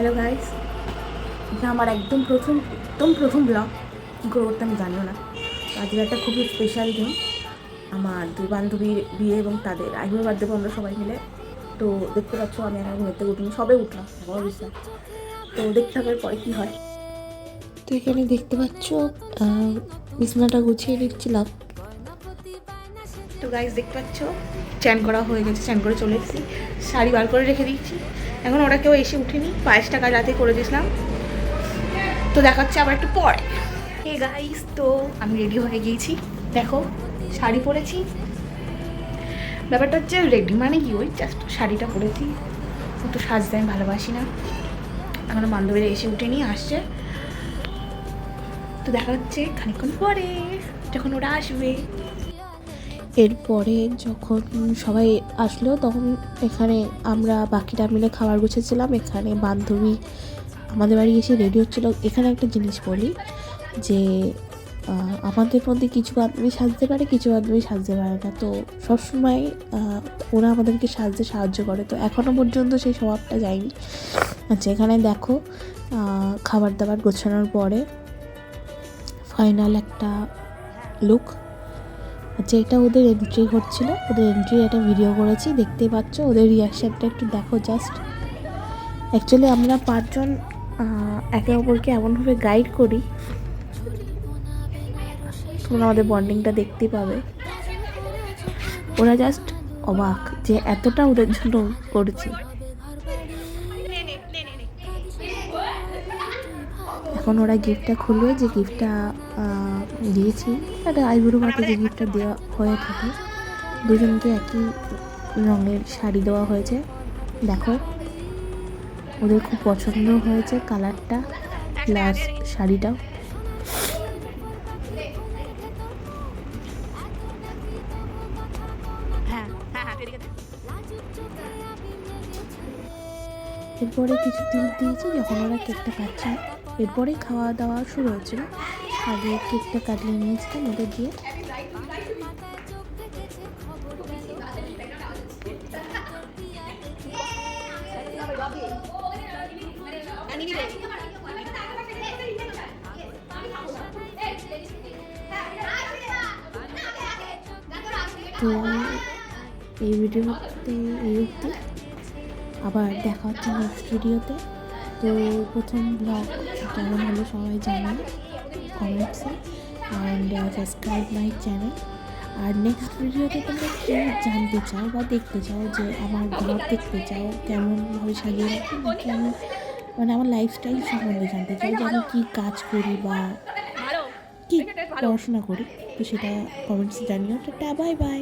Hello guys এটা আমার একদম প্রথম একদম প্রথম ব্লগ কী করে করতে আমি জানিও না। আজকে একটা খুবই স্পেশাল দিন। আমার দুই বান্ধবীর বিয়ে এবং তাদের আইবুড়ো বাদ দেবো আমরা সবাই মিলে। তো দেখতে পাচ্ছ, আমি এখন থেকে উঠিনি সবে উঠলাম বড় বিশ্বাস। তো দেখতে হবে পরে কী হয়। তো এখানে দেখতে পাচ্ছ বিছানাটা গুছিয়ে দিচ্ছিলাম তো গাইস দেখতে পাচ্ছ? চ্যান করা হয়ে গেছে, চ্যান করে চলে এসেছি। শাড়ি বার করে রেখে দিচ্ছি। এখন ওরা কেউ এসে উঠেনি, পায়েসটা টাকা রাতে করে দিয়েছিলাম। তো দেখাচ্ছে আবার একটু পরে। হে গাইস তো আমি রেডি হয়ে গিয়েছি। দেখো, শাড়ি পরেছি। ব্যাপারটা হচ্ছে রেডি মানে কি ওই জাস্ট শাড়িটা পরেছি। অত সাজতে আমি ভালোবাসি না। এখনও বান্ধবীরা এসে উঠেনি, আসছে। তো দেখা হচ্ছে খানিকক্ষণ পরে, যখন ওরা আসবে। এরপরে যখন সবাই আসলো, তখন এখানে আমরা বাকিরা মিলে খাবার গুছেছিলাম। এখানে বান্ধবী আমাদের বাড়ি এসে রেডি হচ্ছিল। এখানে একটা জিনিস বলি যে আমাদের মধ্যে কিছু বান্ধবী সাজতে পারে, কিছু বান্ধবী সাজতে পারে না। তো সবসময় ওরা আমাদেরকে সাজতে সাহায্য করে। তো এখনও পর্যন্ত সেই স্বভাবটা যায়নি। আচ্ছা এখানে দেখো খাবার দাবার গোছানোর পরে ফাইনাল একটা লুক আচ্ছা এটা ওদের এন্ট্রি হচ্ছিল ওদের এন্ট্রি একটা ভিডিও করেছি, দেখতেই পাচ্ছ, ওদের রিয়াকশানটা একটু দেখো জাস্ট অ্যাকচুয়ালি আমরা পাঁচজন একে অপরকে এমনভাবে গাইড করি, তোমরা আমাদের বন্ডিংটা দেখতে পাবে। ওরা জাস্ট অবাক যে এতটা ওদের জন্য করছি। এখন ওরা গিফটটা খুলবে, যে গিফটটা দিয়েছি। একটা আইবুড়ো মাতে যে গিফটটা দেওয়া হয়ে থাকে, দুজনকে একই রঙের শাড়ি দেওয়া হয়েছে। দেখো, ওদের খুব পছন্দ হয়েছে কালারটা, প্লাস শাড়িটাও। এরপরে কিছু টিপ দিয়েছি, যখন ওরা কেকটা খাচ্ছে। এরপরে খাওয়া দাওয়া শুরু হয়েছিল। আগে কেকটা কাটিয়ে নিয়েছিলাম ওদের দিয়ে। তো এই ভিডিওতে এই অবধি। আবার দেখা হচ্ছে নেক্সট ভিডিওতে তো। প্রথম ব্লগ কেমন হলো সবাই জানান কমেন্টসে অ্যান্ড সাবস্ক্রাইব মাই চ্যানেল আর নেক্সট ভিডিওতে তোমরা কী জানতে চাও বা দেখতে চাও যে আমার ঘর দেখতে চাও কেমনভাবে সাজিয়ে রাখি আমি মানে আমার লাইফস্টাইল সম্বন্ধে জানতে চাই যে আমি কী কাজ করি বা কী পড়াশোনা করি, তো সেটা কমেন্টস জানিও। Tata bye bye